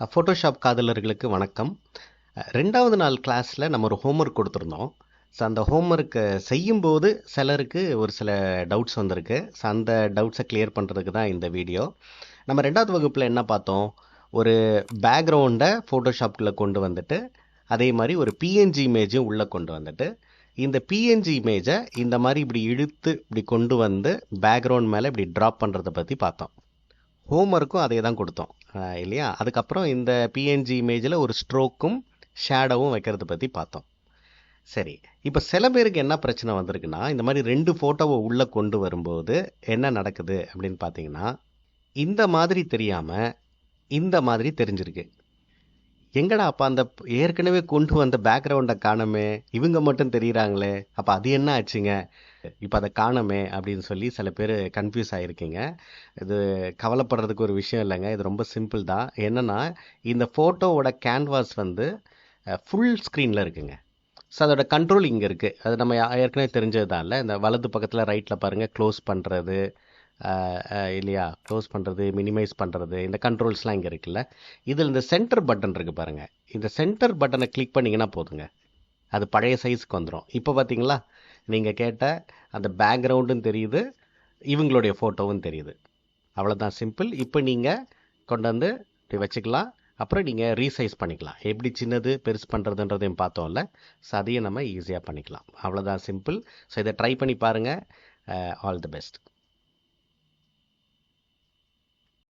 Photoshop காதலர்களுக்கு வணக்கம். ரெண்டாவது நாள் கிளாஸில் நம்ம ஒரு ஹோம்ஒர்க் கொடுத்துருந்தோம். ஸோ அந்த ஹோம்ஒர்க்கை செய்யும்போது சிலருக்கு ஒரு சில டவுட்ஸ் வந்திருக்கு. ஸோ அந்த டவுட்ஸை கிளியர் பண்ணுறதுக்கு தான் இந்த வீடியோ நம்ம ரெண்டாவது வகுப்பில் என்ன பார்த்தோம்? ஒரு பேக்ரவுண்டை ஃபோட்டோஷாப்குள்ளே கொண்டு வந்துட்டு அதே மாதிரி ஒரு பிஎன்ஜி இமேஜும் உள்ளே கொண்டு வந்துட்டு இந்த பிஎன்ஜி இமேஜை இந்த மாதிரி இப்படி இழுத்து இப்படி கொண்டு வந்து பேக்ரவுண்ட் மேலே இப்படி ட்ராப் பண்ணுறதை பற்றி பார்த்தோம். ஹோம்ஒர்க்கும் அதே தான் கொடுத்தோம். இல்லையா? அதுக்கப்புறம் இந்த பிஎன்ஜி இமேஜில் ஒரு ஸ்ட்ரோக்கும் ஷேடோவும் வைக்கிறத பற்றி பார்த்தோம். சரி. இப்போ சில பேருக்கு என்ன பிரச்சனை வந்திருக்குன்னா இந்த மாதிரி ரெண்டு ஃபோட்டோவை உள்ளே கொண்டு வரும்போது என்ன நடக்குது அப்படின்னு பார்த்தீங்கன்னா இந்த மாதிரி தெரியாமல் இந்த மாதிரி தெரிஞ்சிருக்கு. எங்கடா அப்போ அந்த ஏற்கனவே கொண்டு வந்த பேக்ரவுண்டை காணமே? இவங்க மட்டும் தெரியுறாங்களே. அப்போ அது என்ன ஆச்சுங்க? இப்போ அதை காணமே அப்படின்னு சொல்லி சில பேர் கன்ஃபியூஸ் ஆகிருக்கீங்க இது கவலைப்படுறதுக்கு ஒரு விஷயம் இல்லைங்க. இது ரொம்ப சிம்பிள் தான். என்னென்னா இந்த ஃபோட்டோவோட கேன்வாஸ் வந்து ஃபுல் ஸ்க்ரீனில் இருக்குங்க. ஸோ அதோட கண்ட்ரோல் இங்கே இருக்குது அது நம்ம யா- ஏற்கனவே தெரிஞ்சது தான் இல்லை? இந்த வலது பக்கத்தில் ரைட்டில் பாருங்கள் க்ளோஸ் பண்ணுறது இல்லையா? க்ளோஸ் பண்ணுறது மினிமைஸ் பண்ணுறது இந்த கண்ட்ரோல்ஸ்லாம் இங்கே இருக்குல்ல? இதில் இந்த சென்டர் பட்டன் இருக்குது பாருங்கள் இந்த சென்டர் பட்டனை கிளிக் பண்ணிங்கன்னா போதுங்க. அது பழைய சைஸ்க்கு வந்துடும் இப்போ பார்த்தீங்களா நீங்கள் கேட்ட அந்த பேக்ரவுண்டும் தெரியுது இவங்களுடைய ஃபோட்டோவும் தெரியுது. அவ்வளோதான் சிம்பிள் இப்போ நீங்கள் கொண்டு வந்து இப்படி வச்சுக்கலாம். அப்புறம் நீங்கள் ரீசைஸ் பண்ணிக்கலாம். எப்படி சின்னது பெருசு பண்ணுறதுன்றதையும் பார்த்தோம்ல. ஸோ அதையும் நம்ம ஈஸியாக பண்ணிக்கலாம். அவ்வளோதான் சிம்பிள் ஸோ இதை ட்ரை பண்ணி பாருங்கள் ஆல் தி பெஸ்ட்